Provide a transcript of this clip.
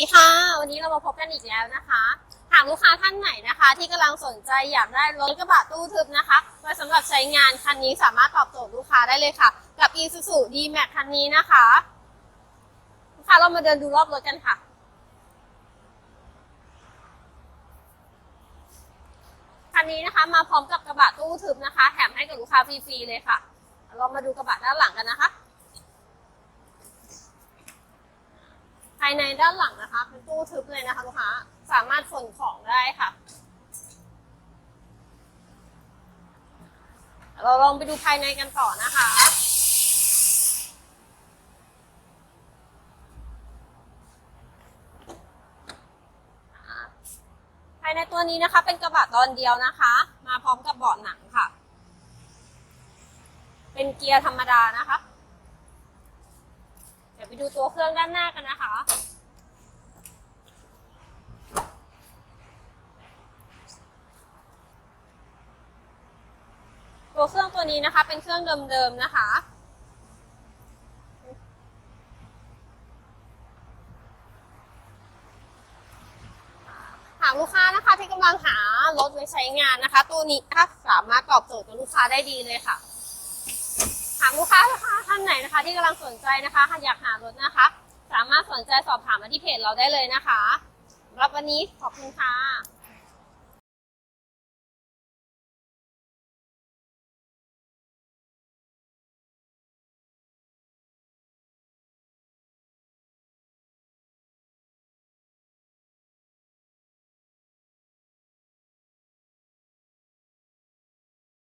ีค่ะ วันนี้เรามาพบกันอีกแล้วนะคะ หากลูกค้าท่านไหนนะคะ ที่กำลังสนใจอยากได้รถกระบะตู้ทึบนะคะไว้สำหรับใช้งานคันนี้สามารถตอบโจทย์ลูกค้าได้เลยค่ะ กับ Isuzu D-Max คันนี้นะคะลูกค้าเรามาเดินดูรอบรถกันค่ะ คันนี้นะคะมาพร้อมกับกระบะตู้ทึบนะคะ แถมให้กับลูกค้าฟรีๆเลยค่ะ เรามาดูกระบะด้านหลังกันนะคะายในด้านหลังนะคะ เป็นตู้ทึบเลยนะคะลูกค้า สามารถขนของได้ค่ะ เราลองไปดูภายในกันต่อนะคะภายในตัวนี้นะคะ เป็นกระบะตอนเดียวนะคะ มาพร้อมกับเบาะหนังค่ะ เป็นเกียร์ธรรมดานะคะเดี๋ยวไปดูตัวเครื่องด้านหน้ากันนะคะ ตัวเครื่องตัวนี้นะคะ เป็นเครื่องเดิมๆนะคะหากลูกค้านะคะที่กำลังหารถไว้ใช้งานนะคะ ตัวนี้นะคะสามารถตอบโจทย์กับลูกค้าได้ดีเลยค่ะ หากลูกค้าท่านไหนนะคะ ที่กำลังสนใจนะคะอยากหารถนะคะ สามารถสนใจสอบถามมาที่เพจเราได้เลยนะคะสำหรับวันนี้ขอบคุณค่ะ